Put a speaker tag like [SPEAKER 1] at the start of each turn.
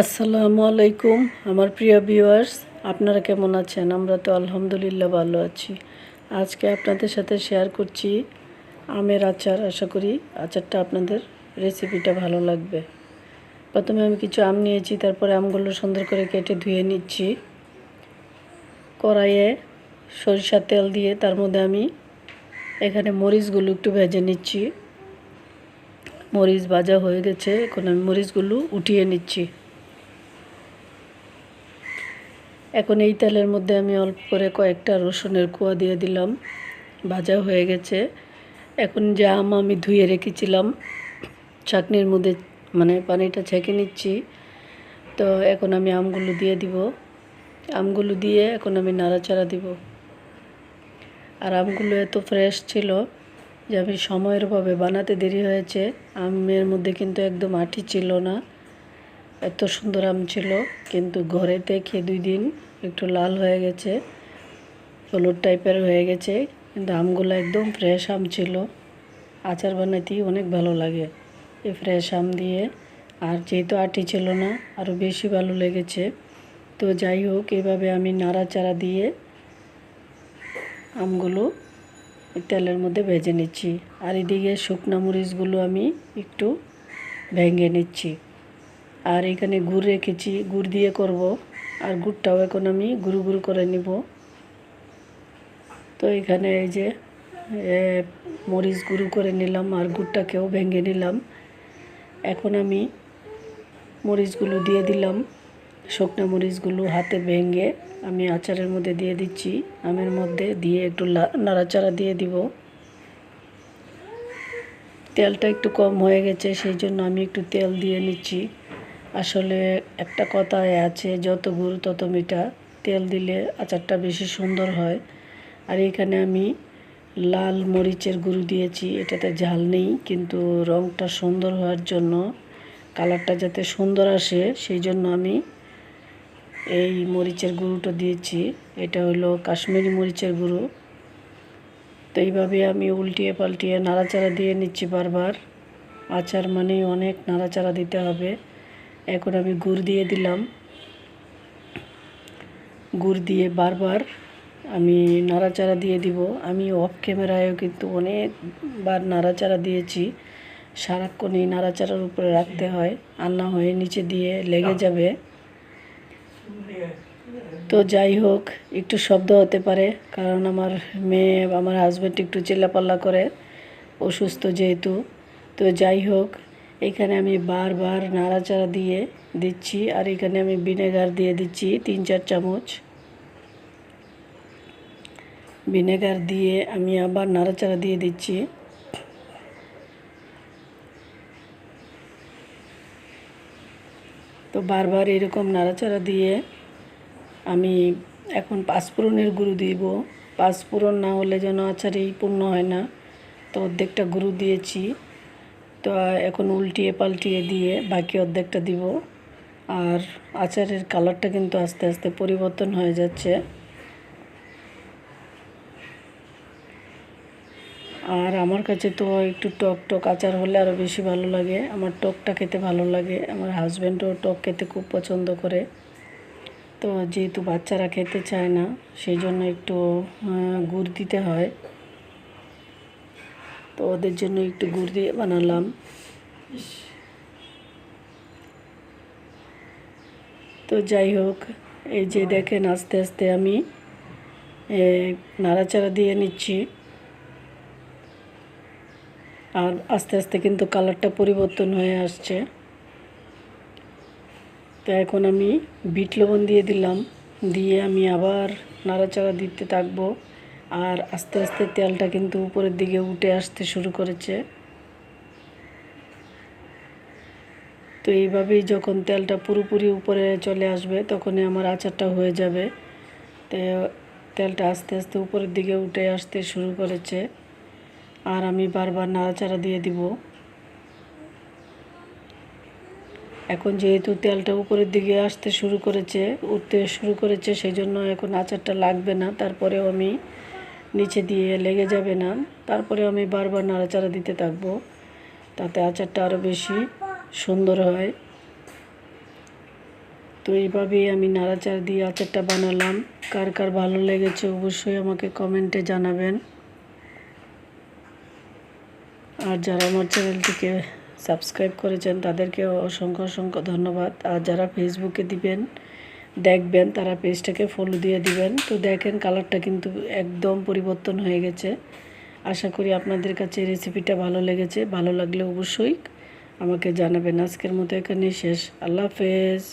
[SPEAKER 1] আসসালামু আলাইকুম, আমার প্রিয় ভিউয়ার্স আপনারা কেমন আছেন? আমরা তো আলহামদুলিল্লাহ ভালো আছি। আজকে আপনাদের সাথে শেয়ার করছি আমের আচার। আশা করি আচারটা আপনাদের রেসিপিটা ভালো লাগবে। প্রথমে আমি কিছু আম নিয়েছি, তারপরে আমগুলো সুন্দর করে কেটে ধুয়ে নিচ্ছি। কড়াইয়ে সরিষার তেল দিয়ে তার মধ্যে আমি এখানে মরিচগুলো একটু ভেজে নিচ্ছি। মরিচ ভাজা হয়ে গেছে, এখন আমি মরিচগুলো উঠিয়ে নিচ্ছি। এখন এই তেলের মধ্যে আমি অল্প করে কয়েকটা রসুনের কুয়া দিয়ে দিলাম। ভাজা হয়ে গেছে। এখন যে আম আমি ধুয়ে রেখেছিলাম, চাটনির মধ্যে মানে পানিটা ছেঁকে নিচ্ছি। তো এখন আমি আমগুলো দিয়ে দিব। আমগুলো দিয়ে এখন আমি নাড়াচাড়া দিব। আর আমগুলো এত ফ্রেশ ছিল যে আমি সময়ের অভাবে বানাতে দেরি হয়েছে। আমের মধ্যে কিন্তু একদম আঠি ছিল না। এত সুন্দর আম ছিল, কিন্তু ঘরেতে খেয়ে দুই দিন একটু লাল হয়ে গেছে, হলুদ টাইপের হয়ে গেছে, কিন্তু আমগুলো একদম ফ্রেশ আম ছিল। আচার বানাতেই অনেক ভালো লাগে এই ফ্রেশ আম দিয়ে। আর যেহেতু আটি ছিল না আরও বেশি ভালো লেগেছে। তো যাই হোক, এভাবে আমি নাড়াচাড়া দিয়ে আমগুলো তেলের মধ্যে ভেজে নিচ্ছি। আর এদিকে শুকনো মরিচগুলো আমি একটু ভেঙে নিচ্ছি। আর এখানে গুড় রেখেছি, গুড় দিয়ে করব। আর গুড়টাও এখন আমি গুরু গুরু করে নিব। তো এখানে এই যে মরিচ গুঁড়ো করে নিলাম আর গুড়টাকেও ভেঙে নিলাম। এখন আমি মরিচগুলো দিয়ে দিলাম। শুকনো মরিচগুলো হাতে ভেঙে আমি আচারের মধ্যে দিয়ে দিচ্ছি। আমের মধ্যে দিয়ে একটু নাড়াচাড়া দিয়ে দিব। তেলটা একটু কম হয়ে গেছে, সেই জন্য আমি একটু তেল দিয়ে নিচ্ছি। আসলে একটা কথায় আছে, যত গুড় তত মিঠা। তেল দিলে আচারটা বেশি সুন্দর হয়। আর এখানে আমি লাল মরিচের গুঁড়ো দিয়েছি, এটাতে ঝাল নেই, কিন্তু রঙটা সুন্দর হওয়ার জন্য, কালারটা যাতে সুন্দর আসে, সেই জন্য আমি এই মরিচের গুঁড়োটা দিয়েছি। এটা হলো কাশ্মীরি মরিচের গুঁড়ো। তো এইভাবে আমি উল্টিয়ে পাল্টিয়ে নাড়াচাড়া দিয়ে নিচ্ছি বারবার। আচার মানে অনেক নাড়াচাড়া দিতে হবে। এখন আমি গুড় দিয়ে দিলাম। গুড় দিয়ে বারবার আমি নাড়াচাড়া দিয়ে দিব। আমি অফ ক্যামেরায়ও কিন্তু অনেকবার নাড়াচাড়া দিয়েছি। সারাক্ষণ এই নাড়াচাড়ার উপরে রাখতে হয়, আর না হয়ে নিচে দিয়ে লেগে যাবে। তো যাই হোক, একটু শব্দ হতে পারে, কারণ আমার মেয়ে, আমার হাজব্যান্ড একটু চিল্লাপাল্লা করে, অসুস্থ যেহেতু। তো যাই হোক এখানে আমি বারবার নাড়াচাড়া দিয়ে দিচ্ছি আর এখানে আমি ভিনেগার দিয়ে দিচ্ছি তিন চার চামচ। ভিনেগার দিয়ে আমি আবার নাড়াচাড়া দিয়ে দিচ্ছি। তো বারবার এরকম নাড়াচাড়া দিয়ে আমি এখন পাঁচফোড়নের গুঁড়ো দিব। পাঁচফোড়ন না হলে যেন আচারেই পূর্ণ হয় না। তো অর্ধেকটা গুঁড়ো দিয়েছি। তো এখন উল্টিয়ে পাল্টিয়ে দিয়ে বাকি অর্ধেকটা দিব। আর আচারের কালারটা কিন্তু আস্তে আস্তে পরিবর্তন হয়ে যাচ্ছে। আর আমার কাছে তো একটু টক টক আচার হলে আরও বেশি ভালো লাগে। আমার টকটা খেতে ভালো লাগে। আমার হাজব্যান্ডও টক খেতে খুব পছন্দ করে। তো যেহেতু বাচ্চারা খেতে চায় না, সেই জন্য একটু গুড় দিতে হয়। তো ওদের জন্য একটু গুড় দিয়ে বানালাম। তো যাই হোক, এই যে দেখেন আস্তে আস্তে আমি নাড়াচাড়া দিয়ে নিচ্ছি। আর আস্তে আস্তে কিন্তু কালারটা পরিবর্তন হয়ে আসছে। তো এখন আমি বিট লবণ দিয়ে দিলাম। দিয়ে আমি আবার নাড়াচাড়া দিতে থাকব। আর আস্তে আস্তে তেলটা কিন্তু উপরের দিকে উঠে আসতে শুরু করেছে। তো এইভাবেই যখন তেলটা পুরোপুরি উপরে চলে আসবে, তখনই আমার আচারটা হয়ে যাবে। তো, তেলটা আস্তে আস্তে উপরের দিকে উঠে আসতে শুরু করেছে। আর আমি বারবার নাড়াচাড়া দিয়ে দিব। এখন যেহেতু তেলটা উপরের দিকে আসতে শুরু করেছে, উঠতে শুরু করেছে সেই জন্য এখন আচারটা লাগবে না। তারপরেও আমি নিচে দিয়ে লেগে যাবে না। তারপরে আমি বারবার নাড়াচাড়া দিতে থাকব। তাতে আচারটা আরও বেশি সুন্দর হয়। তো এইভাবেই আমি নাড়াচাড়া দিয়ে আচারটা বানালাম। কার কার ভালো লেগেছে অবশ্যই আমাকে কমেন্টে জানাবেন। আর যারা আমার চ্যানেলটিকে সাবস্ক্রাইব করেছেন তাদেরকে অসংখ্য অসংখ্য ধন্যবাদ। আর যারা ফেসবুকে দিবেন দেখবেন, তারা পেজটাকে ফলো দিয়ে দিবেন। তো দেখেন কালারটা কিন্তু একদম পরিবর্তন হয়ে গেছে। আশা করি আপনাদের কাছে রেসিপিটা ভালো লেগেছে। ভালো লাগলে অবশ্যই আমাকে জানাবেন। আজকের মতো এখানে শেষ। আল্লাহ হাফেজ।